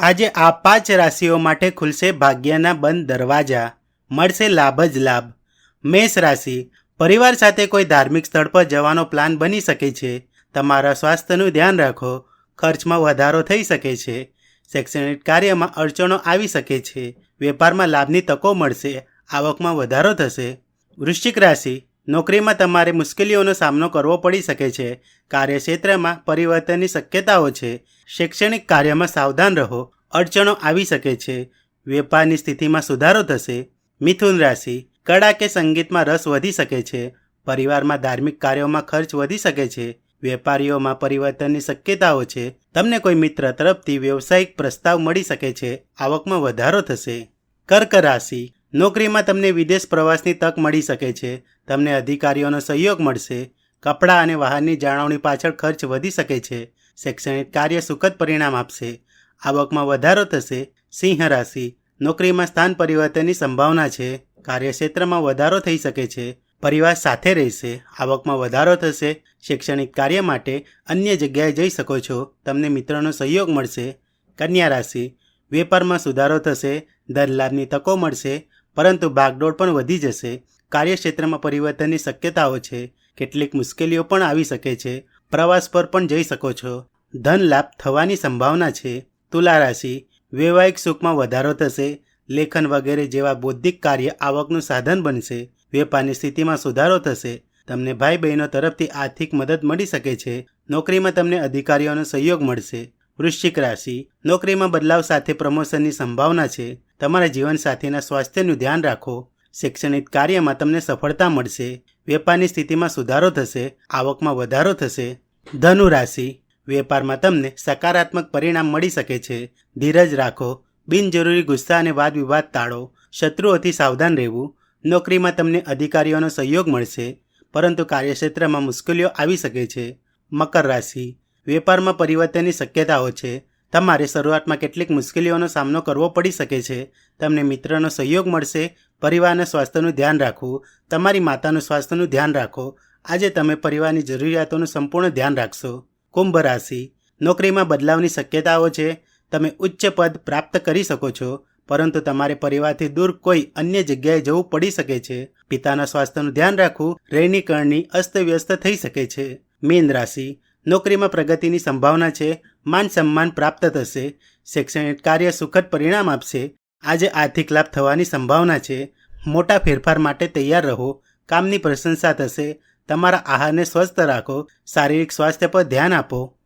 આજે આ પાંચ રાશિઓ માટે ખુલશે ભાગ્યના બંધ દરવાજા. મળશે લાભ જ લાભ. મેષ રાશિ, પરિવાર સાથે કોઈ ધાર્મિક સ્થળ પર જવાનો પ્લાન બની શકે છે. તમારા સ્વાસ્થ્યનું ધ્યાન રાખો. ખર્ચમાં વધારો થઈ શકે છે. શૈક્ષણિક કાર્યમાં અડચણો આવી શકે છે. વેપારમાં લાભની તકો મળશે. આવકમાં વધારો થશે. વૃશ્ચિક રાશિ નોકરીમાં તમારે મુશ્કેલીઓનો સામનો કરવો પડી શકે છે. કાર્યક્ષેત્રમાં પરિવર્તનની શક્યતાઓ છે. શૈક્ષણિક કાર્યમાં સાવધાન રહો. અડચણો આવી શકે છે. વેપારની સ્થિતિમાં સુધારો થશે. મિથુન રાશિ. કળા કે સંગીતમાં રસ વધી શકે છે. પરિવારમાં ધાર્મિક કાર્યોમાં ખર્ચ વધી શકે છે. વેપારીઓમાં પરિવર્તનની શક્યતાઓ છે. તમને કોઈ મિત્ર તરફથી વ્યવસાયિક પ્રસ્તાવ મળી શકે છે. આવકમાં વધારો થશે. કર્ક રાશિ. નોકરીમાં તમને વિદેશ પ્રવાસની તક મળી શકે છે, તમને અધિકારીઓનો સહયોગ મળશે, કપડાં અને વાહનની જાળવણી પાછળ ખર્ચ વધી શકે છે, શૈક્ષણિક કાર્ય સુખદ પરિણામ આપશે, આવકમાં વધારો થશે, સિંહ રાશિ, નોકરીમાં સ્થાન પરિવર્તનની સંભાવના છે, કાર્યક્ષેત્રમાં વધારો થઈ શકે છે, પરિવાર સાથે રહેશે, આવકમાં વધારો થશે, શૈક્ષણિક કાર્ય માટે અન્ય જગ્યાએ જઈ શકો છો, તમને મિત્રોનો સહયોગ મળશે, કન્યા રાશિ, વેપારમાં સુધારો થશે ધન લાભની તકો મળશે પરંતુ ભાગદોડ પણ વધી જશે. કાર્યક્ષેત્રમાં પરિવર્તનની શક્યતાઓ છે. કેટલીક મુશ્કેલીઓ પણ આવી શકે છે. પ્રવાસ પર પણ જઈ શકો છો. ધન લાભ થવાની સંભાવના છે. તુલા રાશિ. વૈવાહિક સુખમાં વધારો થશે. લેખન વગેરે જેવા બૌદ્ધિક કાર્ય આવકનું સાધન બનશે. વેપારની સ્થિતિમાં સુધારો થશે. તમને ભાઈ બહેનો તરફથી આર્થિક મદદ મળી શકે છે. નોકરીમાં તમને અધિકારીઓનો સહયોગ મળશે. વૃશ્ચિક રાશિ. નોકરીમાં બદલાવ સાથે પ્રમોશનની સંભાવના છે. તમારા જીવનસાથીના સ્વાસ્થ્યનું ધ્યાન રાખો. શૈક્ષણિક કાર્યમાં તમને સફળતા મળશે. વેપારની સ્થિતિમાં સુધારો થશે. આવકમાં વધારો થશે. ધનુ રાશિ. વેપારમાં તમને સકારાત્મક પરિણામ મળી શકે છે. ધીરજ રાખો. બિનજરૂરી ગુસ્સા અને વાદ વિવાદ ટાળો. શત્રુઓથી સાવધાન રહેવું. નોકરીમાં તમને અધિકારીઓનો સહયોગ મળશે. પરંતુ કાર્યક્ષેત્રમાં મુશ્કેલીઓ આવી શકે છે. મકર રાશિ. વેપારમાં પરિવર્તનની શક્યતાઓ છે. તમારે શરૂઆતમાં કેટલીક મુશ્કેલીઓનો સામનો કરવો પડી શકે છે. તમને મિત્રનો સહયોગ મળશે. પરિવારના સ્વાસ્થ્યનું ધ્યાન રાખવું. તમારી માતાનું સ્વાસ્થ્યનું ધ્યાન રાખો. આજે તમે પરિવારની જરૂરિયાતોનું સંપૂર્ણ ધ્યાન રાખશો. કુંભ રાશિ. નોકરીમાં બદલાવની શક્યતાઓ છે. તમે ઉચ્ચ પદ પ્રાપ્ત કરી શકો છો. પરંતુ તમારે પરિવારથી દૂર કોઈ અન્ય જગ્યાએ જવું પડી શકે છે. પિતાના સ્વાસ્થ્યનું ધ્યાન રાખવું. રહેણીકરણની અસ્તવ્યસ્ત થઈ શકે છે. મીન રાશિ. નોકરીમાં પ્રગતિની સંભાવના છે, માન સન્માન પ્રાપ્ત થશે, શૈક્ષણિક કાર્ય સુખદ પરિણામ આપશે, આજે આર્થિક લાભ થવાની સંભાવના છે, મોટા ફેરફાર માટે તૈયાર રહો, કામની પ્રશંસા થશે, તમારા આહારને સ્વસ્થ રાખો, શારીરિક સ્વાસ્થ્ય પર ધ્યાન આપો.